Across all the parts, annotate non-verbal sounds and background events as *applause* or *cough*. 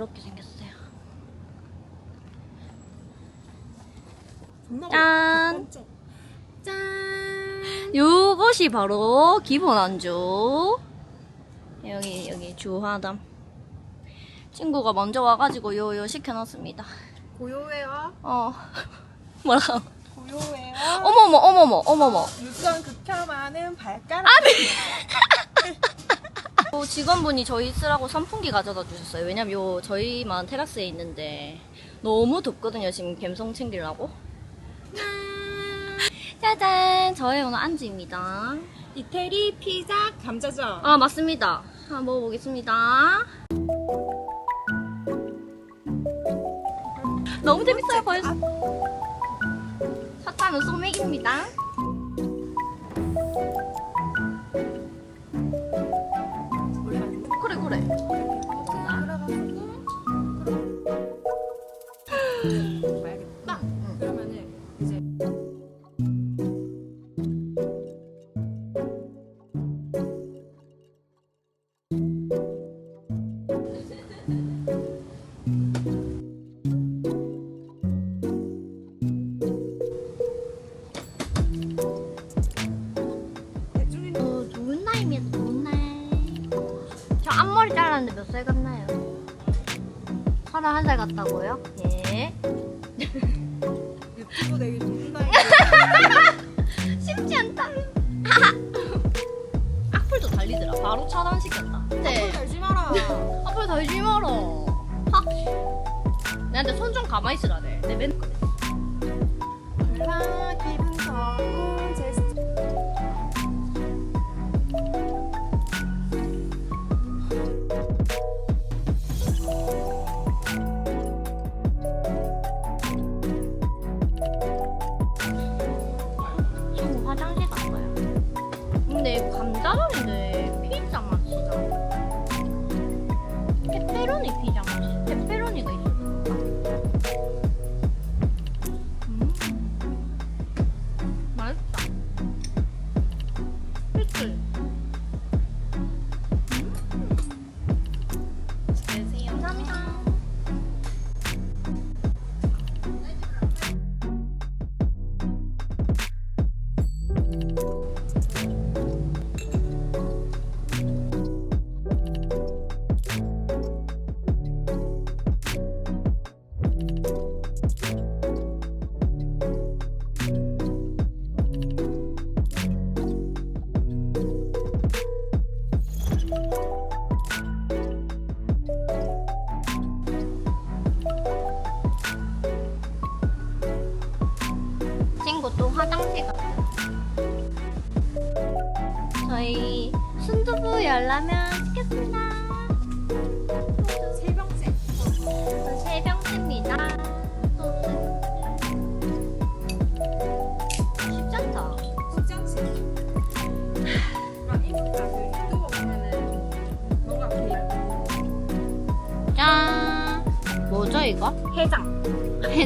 이렇게 생겼어요. 짠! 짠. 요것이 바로 기본 안주. 여기 여기 주화담. 친구가 먼저 와가지고 요요 시켜놨습니다. 고요해요. 어 *laughs* 뭐라? 고요해요. 어머머 어머머 어머머. 육전 극혐하는 발가락. *laughs* 어, 직원분이 저희 쓰라고 선풍기 가져다 주셨어요. 왜냐면 요 저희만 테라스에 있는데 너무 덥거든요. 지금 감성 챙기려고. *laughs* 짜잔! 저의 오늘 안주입니다. 이태리 피자 감자전. 아 맞습니다. 한번 먹어보겠습니다. 너무 재밌어요 벌써. 사탕은 소맥입니다. 저 앞머리 잘랐는데 몇 살 같나요? 서른 한살 같다고요? 예. 유튜브 되게 나이. *laughs* 쉽지 않다. *laughs* 악플도 달리더라. 바로 차단시켰다. 네. 달지 마라. 악플 달지 마라. 확. 내한테 손 좀 가만히 있으라래. 내 맨. 라 기분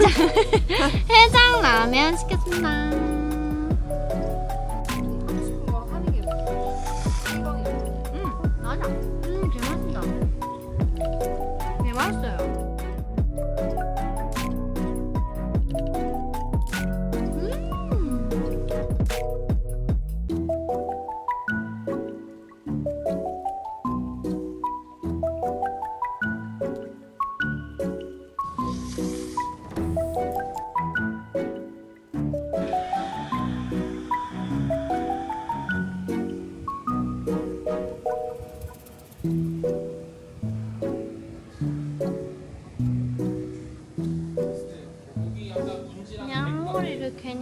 해장 라면 시켰습니다.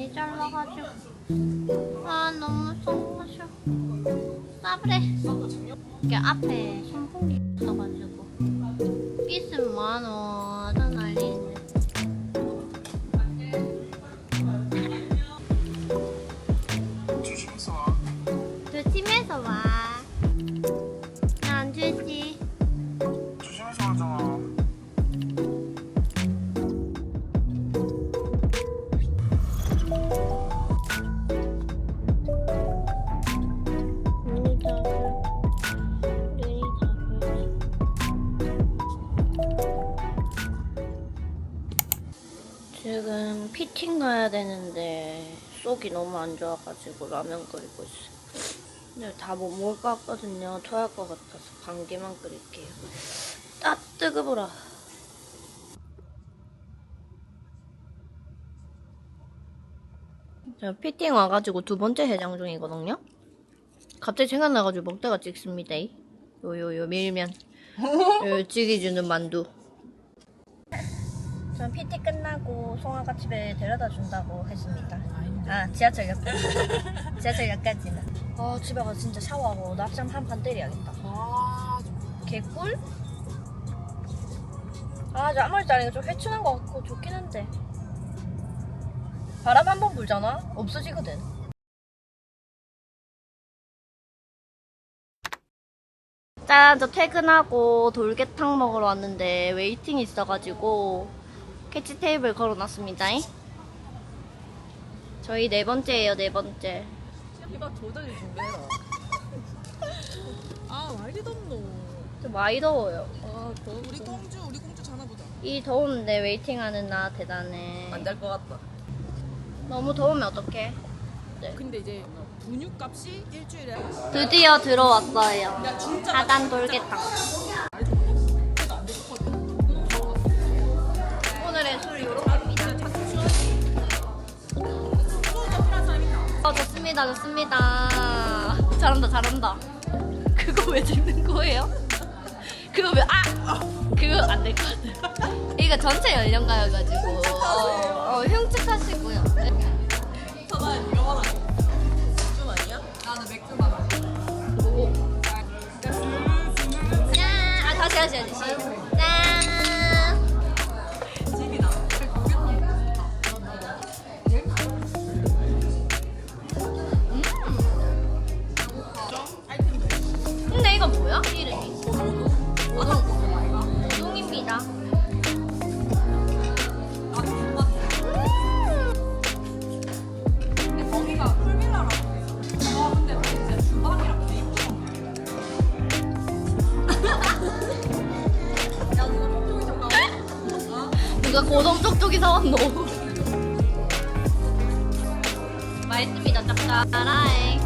괜히 잘라가지고. 아 너무 속마셔 싸브래. 이게 앞에 선풍기 있어가지고. 삐스 많어 미팅 가야 되는데 속이 너무 안 좋아가지고 라면 끓이고 있어요. 근데 다 못 먹을 것 같거든요. 토할 것 같아서 반 개만 끓일게요. 아 뜨거워라. 저 피팅 와가지고 두 번째 해장 중이거든요. 갑자기 생각나가지고 먹다가 찍습니다. 요요요 밀면 요 찌개 주는 만두. 전 PT 끝나고 송아가 집에 데려다 준다고 했습니다. 아 지하철역 지하철역까지는. 아 *laughs* 집에 가서 진짜 샤워하고 낮잠 한판 때려야겠다. 아, 개꿀? 아, 저 아무리 짜리가 좀 회춘한 것 같고 좋긴 한데. 바람 한 번 불잖아? 없어지거든. 짠, 저 퇴근하고 돌개탕 먹으러 왔는데 웨이팅이 있어가지고 캐치 테이블 걸어놨습니다. 저희 네 번째예요, 네 번째. 이봐 조전이 준비해라. 아, 말이 덥노. 좀 많이 더워요. 아, 더 우리 공주, 우리 공주 자나 보자. 이 더운데 웨이팅하는 나 대단해. 안될것 같다. 너무 더우면 어떡해? 근데 이제 분유 값이 일주일에 드디어 들어왔어요. 하단 돌개탕. 좋습니다, 좋습니다. 잘한다, 잘한다. 그거 왜 찍는 거예요? 그거 왜, 아! 그거 안 될 것 같아. 이거 전체 연령가여가지고. 어, 어, 흉측하시고요. 네. 맥주 아니야? 나는 맥주 마라. 짠! 아, 다시, 다시, 다시. 쪽쪽이 사왔노? 맛있습니다, 짭짤하이.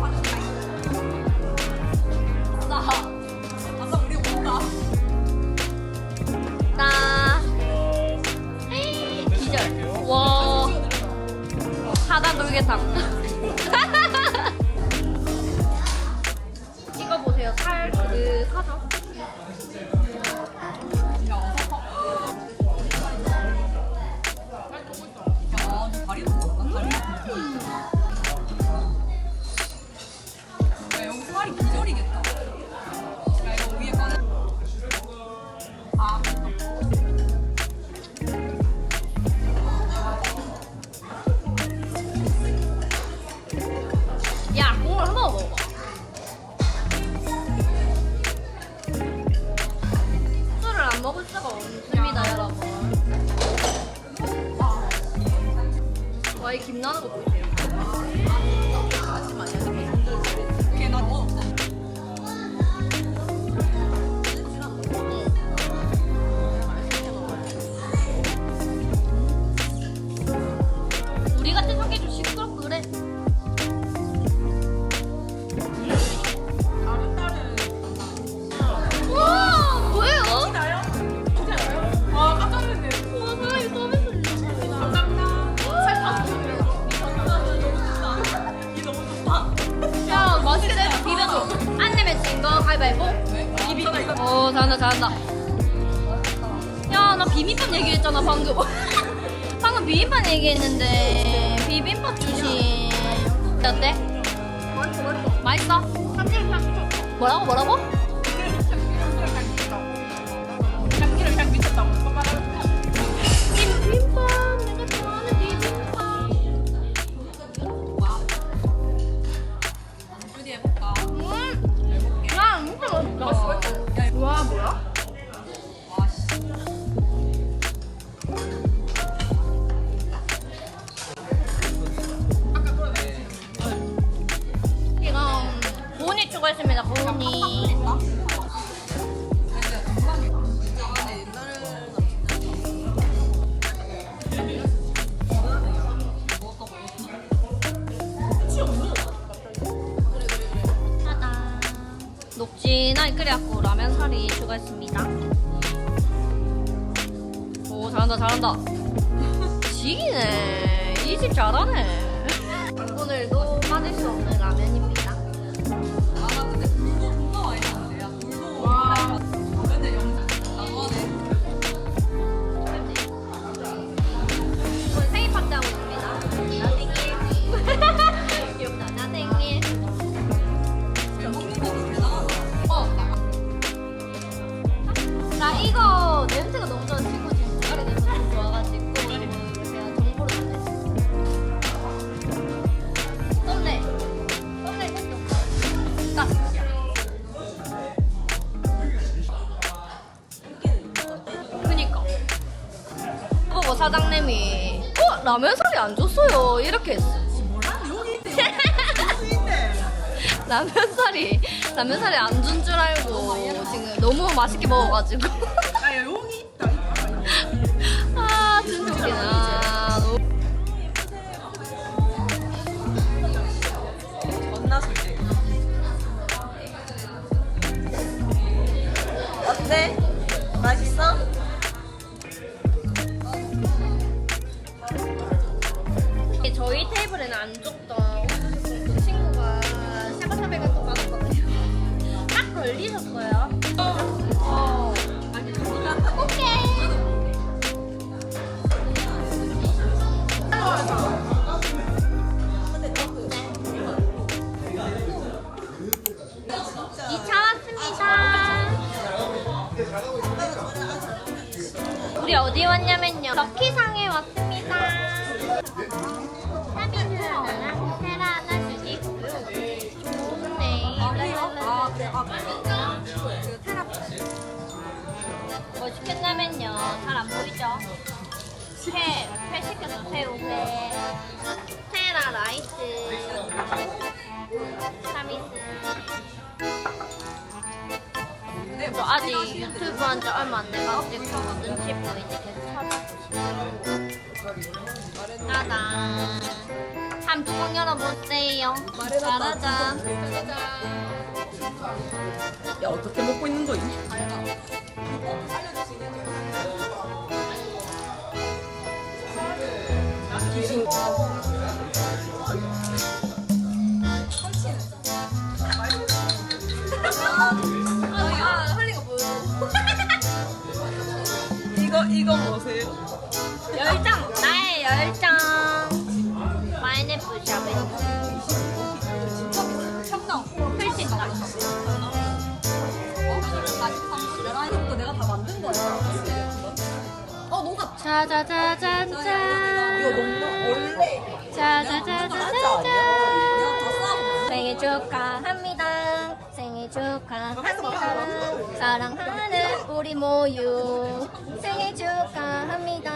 돌개탕. *laughs* 찍어보세요. 살 그하죠. 와, 이김 나는 거 보이세 가위바위보. 나 어, 잘한다, 잘한다. 야, 나 비빔밥 얘기했잖아, 방금. *laughs* 방금 비빔밥 얘기했는데, 비빔밥 주신. 어때? 맛있어? 뭐라고, 뭐라고? 진 잘한다 잘한다. 지기네. 이 집 잘하네. 오늘도 빠질 수 없는 사장님이 어 라면 사리 안 줬어요 이렇게 했어. *laughs* 라면 사리 라면 사리 안 준 줄 알고 지금 너무 맛있게 먹어가지고 *laughs* 아 진짜 웃기다 너무- 존나 솔직 어때? 맛있어? 안 줬던 그 친구가 샤바샤백을 또 받았거든요 딱 걸리셨어요 어. 왔습니다. 우리 어디 왔냐면요. 럭키 뭐 시켰냐면요. 잘 안 보이죠? 회, 회 시켰어. 회오회. 테라 라이스. 사미스. 저 아직 유튜브 한 지 얼마 안 돼가지고 눈치 보이지 계속 찾아보시고 짜잔 한번 뚜껑 열어보세요 짜라잔 짜잔 야 어떻게 먹고 있는 할리가 보여 이거 이거 뭐세요? 열정 나의 열정. 파인애플 샤베 어 녹아 짜자자잔짠 이거 녹는 원래 짜자자자잔 내가 다 싸고 생일 축하합니다. 생일 축하합니다. 사랑하는 우리 모유. 생일 축하합니다.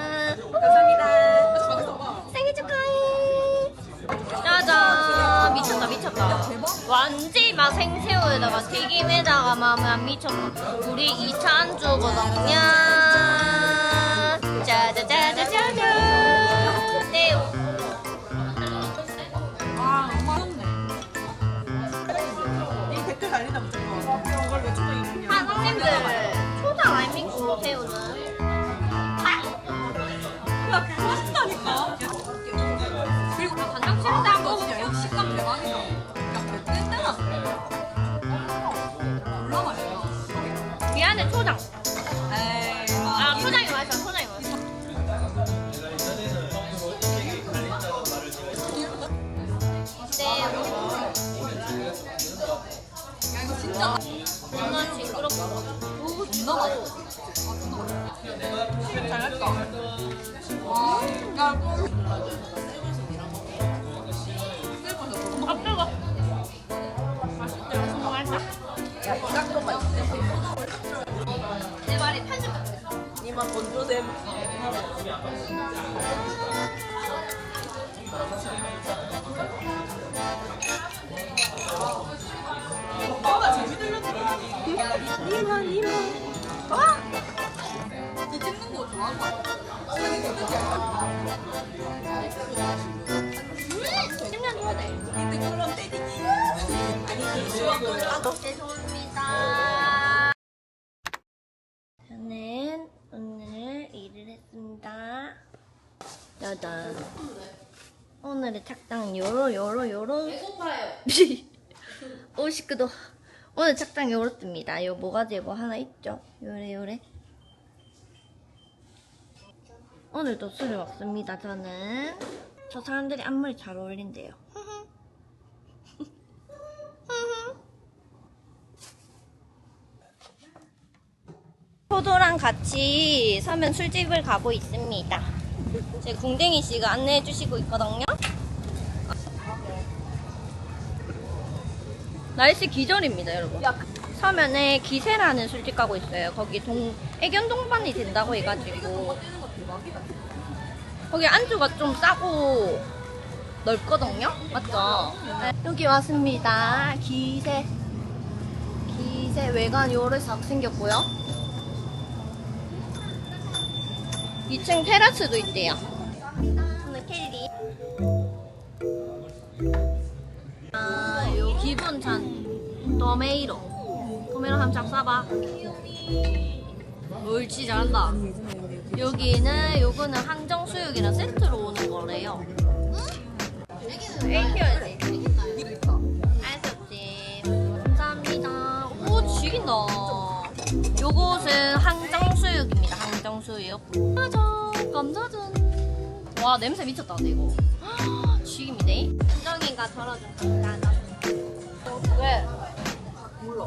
감사합니다 미쳤다. 완지 막 생새우에다가 튀김에다가 막 미쳤다. 우리 2차 안주거든요. 짜자자자자잔. 진짜 존나 징그럽고 오 존나 맛있어 오빠 이모 이모 어? 이 찍는 거 좋아하는 거 음, 아, 죄송합니다. 저는 오늘 일을 했습니다. 짜잔. 오늘의 착당 요로 요로 요로. 59도. *laughs* 오늘 착장 요렇습니다. 요 모가지에 뭐 하나 있죠? 요래 요래. 오늘도 술을 먹습니다. 저는 저 사람들이 앞머리 잘 어울린대요. *laughs* 포도랑 같이 서면 술집을 가고 있습니다. 제 궁뎅이 씨가 안내해 주시고 있거든요. 날씨 기절입니다, 여러분. 서면에 기세라는 술집 가고 있어요. 거기 동 애견 동반이 된다고 해가지고 거기 안주가 좀 싸고 넓거든요, 맞죠? 네. 여기 왔습니다. 기세 기세 외관 요래 싹 생겼고요. 2층 테라스도 있대요. 오늘 켈리. 아, 요 기분 찬 도메이로. 도메이로 한장 싸봐. 옳지, 잘한다. 여기는, 요거는 항정수육이랑 세트로 오는 거래요. 응? 애기야지. 알았지. 감사합니다. 오, 죽인다. 요것은 항정수육입니다. 항정수육. 짜잔, 감자전. 와, 냄새 미쳤다, 근데 이거. 죽입니다. 한정이가 덜어줍니다. 왜? 몰라.